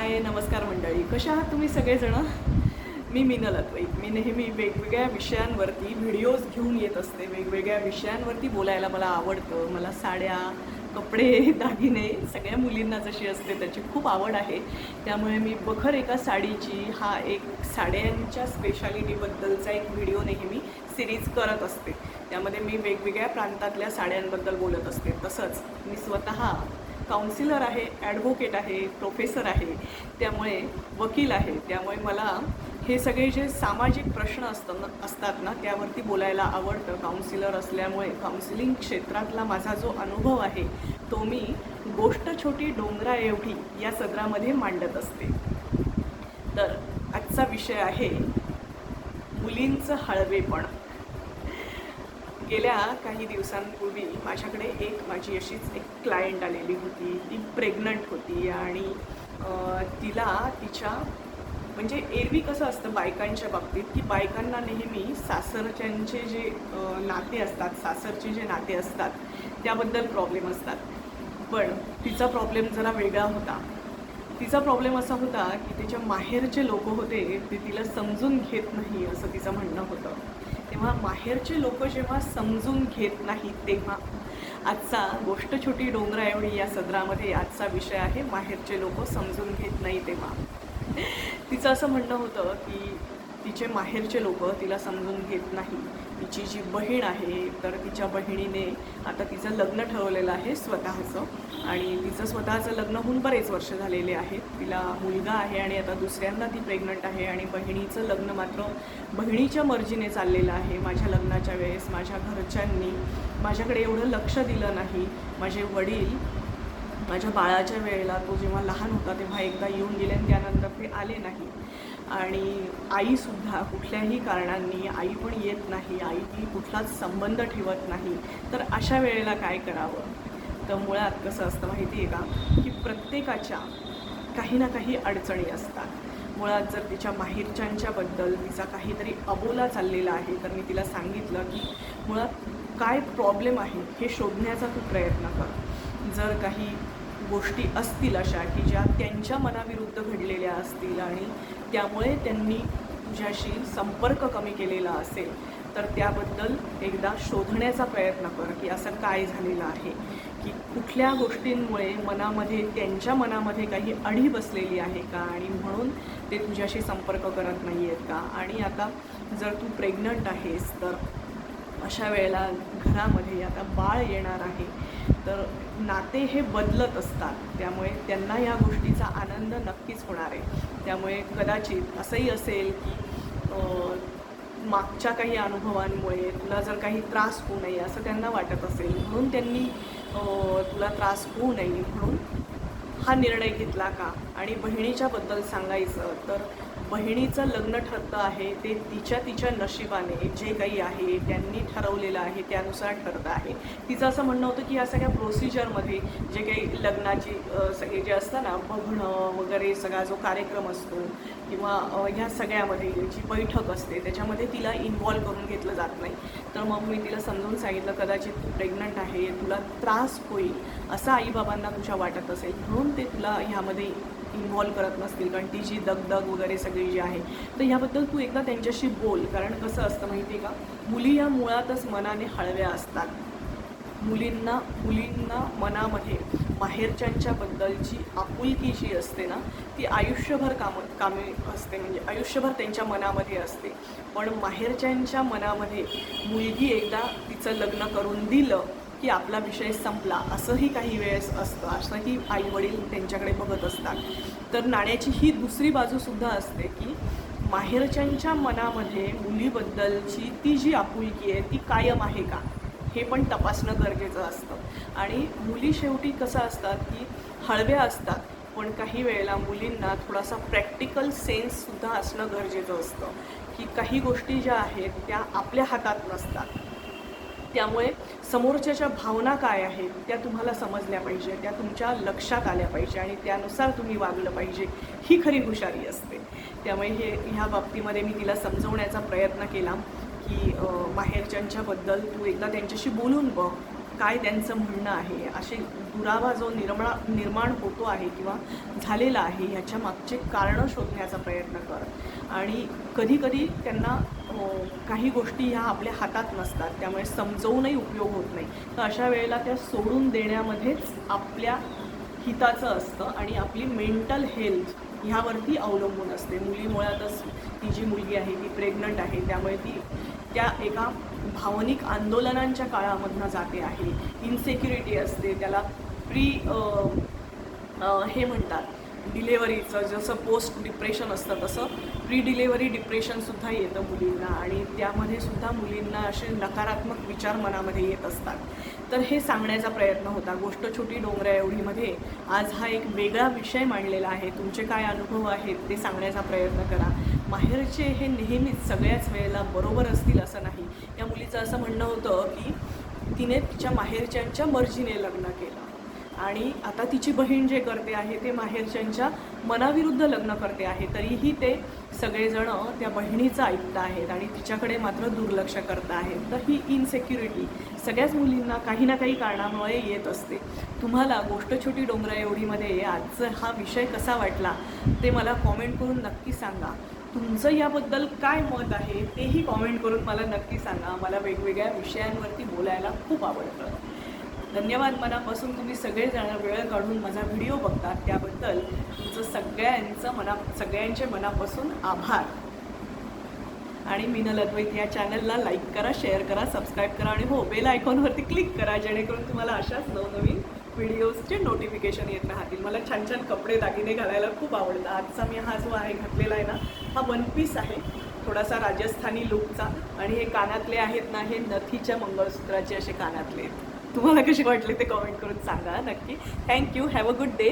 हाय नमस्कार मंडळी. कशा आहात तुम्ही सगळेजणं? मी मीनल अद्वैत. मी नेहमी वेगवेगळ्या विषयांवरती व्हिडिओज घेऊन येत असते. वेगवेगळ्या विषयांवरती बोलायला मला आवडतं. मला साड्या कपडे दागिने सगळ्या मुलींना जशी असते त्याची खूप आवड आहे. त्यामुळे मी बखर एका साडीची हा एक साड्यांच्या स्पेशालिटीबद्दलचा एक व्हिडिओ नेहमी सिरीज करत असते. त्यामध्ये मी वेगवेगळ्या प्रांतातल्या साड्यांबद्दल बोलत असते. तसंच मी स्वतः काउन्सिलर आहे ॲडव्होकेट आहे प्रोफेसर आहे त्यामुळे वकील आहे. त्यामुळे मला हे सगळे जे सामाजिक प्रश्न असतात असतात ना त्यावरती बोलायला आवडतं. काउन्सिलर असल्यामुळे काउन्सिलिंग क्षेत्रातला माझा जो अनुभव आहे तो मी गोष्ट छोटी डोंगरा एवढी या सदरामध्ये मांडत असते. तर आजचा विषय आहे मुलींचं हळवेपण. गेल्या काही दिवसांपूर्वी माझ्याकडे एक माझी अशीच एक क्लायंट आलेली होती. ती प्रेग्नंट होती आणि तिला तिच्या म्हणजे एरवी कसं असतं बायकांच्या बाबतीत की बायकांना नेहमी सासरच्यांचे जे नाते असतात सासरचे जे नाते असतात त्याबद्दल प्रॉब्लेम असतात. पण तिचा प्रॉब्लेम जरा वेगळा होता. तिचा प्रॉब्लेम असा होता की तिच्या माहेरचे लोक होते ते तिला समजून घेत नाही असं तिचं म्हणणं होतं. तेव्हा माहेरचे लोक जेव्हा समजून घेत नाहीत तेव्हा आजचा गोष्ट छोटी डोंगरा एवढी या सदरामध्ये आजचा विषय आहे माहेरचे लोक समजून घेत नाही तेव्हा. तिचं असं म्हणणं होतं की तिचे माहेरचे लोक तिला समजून घेत नाही. तिची जी बहीण आहे तर तिच्या बहिणीने आता तिचं लग्न ठरवलेलं आहे स्वतःचं. आणि तिचं स्वतःचं लग्न होऊन बरेच वर्ष झालेले आहेत. तिला मुलगा आहे आणि आता दुसऱ्यांदा ती प्रेग्नंट आहे आणि बहिणीचं लग्न मात्र बहिणीच्या मर्जीने चाललेलं आहे. माझ्या लग्नाच्या वेळेस माझ्या घरच्यांनी माझ्याकडे एवढं लक्ष दिलं नाही. माझे वडील माझ्या बाळाच्या वेळेला तो जेव्हा लहान होता तेव्हा एकदा येऊन गेले आणि त्यानंतर ते आले नाही. आणि आईसुद्धा कुठल्याही कारणांनी आई पण येत नाही आई ती कुठलाच संबंध ठेवत नाही. तर अशा वेळेला काय करावं? तर मुळात कसं असतं माहिती आहे का? की प्रत्येकाच्या काही ना काही अडचणी असतात. मुळात जर तिच्या माहेरच्यांच्याबद्दल तिचा काहीतरी अबोला चाललेला आहे तर मी तिला सांगितलं की मुळात काय प्रॉब्लेम आहे हे शोधण्याचा तू प्रयत्न कर. जर काही गोष्टी असतील अशा की ज्या त्यांच्या मनाविरुद्ध घडलेल्या असतील आणि त्यामुळे त्यांनी तुझ्याशी संपर्क कमी केलेला असेल तर त्याबद्दल एकदा शोधण्याचा प्रयत्न कर की असं काय झालेलं आहे. की कुठल्या गोष्टींमुळे मनामध्ये त्यांच्या मनामध्ये काही अढी बसलेली आहे का? आणि म्हणून ते तुझ्याशी संपर्क करत नाही आहेत का? आणि आता जर तू प्रेग्नंट आहेस तर अशा वेळेला घरामध्ये आता बाळ येणार आहे. तर नाते हे बदलत असतात. त्यामुळे त्यांना या गोष्टीचा आनंद नक्कीच होणार आहे. त्यामुळे कदाचित असंही असेल की मागच्या काही अनुभवांमुळे तुला जर काही त्रास होऊ नये असं त्यांना वाटत असेल म्हणून त्यांनी तुला त्रास होऊ नये. म्हणून हा निर्णय घेतला का? आणि बहिणीच्याबद्दल सांगायचं तर बहिणीचं लग्न ठरतं आहे ते तिच्या तिच्या नशिबाने जे काही आहे त्यांनी ठरवलेलं आहे त्यानुसार ठरतं आहे. तिचं असं म्हणणं होतं की या सगळ्या प्रोसिजरमध्ये जे काही लग्नाची सगळे जे असतं ना बघणं वगैरे सगळा जो कार्यक्रम असतो किंवा ह्या सगळ्यामध्ये जी बैठक असते त्याच्यामध्ये तिला इन्व्हॉल्व करून घेतलं जात नाही. तर मग मी तिला समजून सांगितलं कदाचित तू प्रेग्नंट आहे तुला त्रास होईल असं आईबाबांना तुझ्या वाटत असेल. म्हणून ते तुला ह्यामध्ये इन्व्हॉल्व करत नसतील कारण ती जी दगदग वगैरे सगळी जी आहे तर ह्याबद्दल तू एकदा त्यांच्याशी बोल कारण कसं असतं माहिती आहे का? मुली या मुळातच मनाने हळव्या असतात. मुलींना मुलींना मनामध्ये माहेरच्यांच्याबद्दलची आपुलकी जी असते ना ती आयुष्यभर काम कामे असते म्हणजे आयुष्यभर त्यांच्या मनामध्ये असते. पण माहेरच्यांच्या मनामध्ये मुलगी एकदा तिचं लग्न करून दिलं की आपला विषय संपला असंही काही वेळेस असतं. असंही आई वडील त्यांच्याकडे बघत असतात. तर नाण्याची ही दुसरी बाजूसुद्धा असते की माहेरच्यांच्या मनामध्ये मुलीबद्दलची ती जी आपुलकी आहे ती कायम आहे का? हे पण तपासणं गरजेचं असतं. आणि मुली शेवटी कसं असतात की हळव्या असतात पण काही वेळेला मुलींना थोडासा प्रॅक्टिकल सेन्ससुद्धा असणं गरजेचं असतं. की काही गोष्टी ज्या आहेत त्या आपल्या हातात नसतात. त्यामुळे समोरच्याच्या भावना काय आहेत त्या तुम्हाला समजल्या पाहिजे त्या तुमच्या लक्षात आल्या पाहिजे आणि त्यानुसार तुम्ही वागलं पाहिजे ही खरी हुशारी असते. त्यामुळे हे ह्या बाबतीमध्ये मी तिला समजवण्याचा प्रयत्न केला की बाहेरच्यांच्याबद्दल माहेरच्यांच्याबद्दल तू एकदा त्यांच्याशी बोलून बघ काय त्यांचं म्हणणं आहे असे दुरावा जो निर्मळा निर्माण होतो आहे किंवा झालेला आहे ह्याच्या मागचे कारणं शोधण्याचा प्रयत्न कर. आणि कधीकधी त्यांना काही गोष्टी ह्या आपल्या हातात नसतात त्यामुळे समजवूनही उपयोग होत नाही. तर अशा वेळेला त्या सोडून देण्यामध्येच आपल्या हिताचं असतं आणि आपली मेंटल हेल्थ ह्यावरती अवलंबून असते. मुली मुळातच ती जी मुलगी आहे ती प्रेग्नंट आहे त्यामुळे ती त्या एका भावनिक आंदोलनांच्या काळामधनं जाते आहे. इन्सेक्युरिटी असते त्याला प्री हे म्हणतात डिलेवरीचं जसं पोस्ट डिप्रेशन असतं तसं प्री डिलेवरी डिप्रेशनसुद्धा येतं मुलींना आणि त्यामध्ये सुद्धा मुलींना असे नकारात्मक विचार मनामध्ये येत असतात. तर हे सांगण्याचा प्रयत्न होता. गोष्ट छोटी डोंगरा एवढीमध्ये. आज हा एक वेगळा विषय मांडलेला आहे. तुमचे काय अनुभव आहेत ते सांगण्याचा प्रयत्न करा. माहेरचे हे नेहमीच सगळ्याच वेळेला बरोबर असतील असं नाही. या मुलीचं असं म्हणणं होतं की तिने तिच्या माहेरच्यांच्या मर्जीने लग्न केलं. आणि आता तिची बहीण जे करते आहे ते माहेरच्यांच्या मनाविरुद्ध लग्न करते आहे. तरीही ते सगळेजणं त्या बहिणीचं ऐकत आहेत आणि तिच्याकडे मात्र दुर्लक्ष करत आहेत. तर ही इनसेक्युरिटी सगळ्याच मुलींना काही ना काही कारणामुळे येत असते. तुम्हाला गोष्ट छोटी डोंगरा एवढीमध्ये आजचा हा विषय कसा वाटला ते मला कॉमेंट करून नक्की सांगा. तुमचं याबद्दल काय मत आहे तेही कॉमेंट करून मला नक्की सांगा. मला वेगवेगळ्या विषयांवरती बोलायला खूप आवडतं. धन्यवाद मनापासून तुम्ही सगळेजण वेळ काढून माझा व्हिडिओ बघतात. त्याबद्दल तुमचं सगळ्यांचं मना सगळ्यांचे मनापासून आभार. आणि मीनल अद्वैत या चॅनलला लाईक करा शेअर करा सबस्क्राईब करा आणि हो बेल आयकॉनवरती क्लिक करा जेणेकरून तुम्हाला अशाच नवनवीन व्हिडिओजचे नोटिफिकेशन येत राहतील. मला छान छान कपडे दागिने घालायला खूप आवडतं आजचा मी हा जो आहे घातलेला आहे ना हा वन पीस आहे. थोडासा राजस्थानी लुकचा आणि हे कानातले आहेत ना हे नथीच्या मंगळसूत्राचे असे कानातले आहेत. तुम्हाला कसे वाटले ते कमेंट करून सांगा नक्की. Thank you have a good day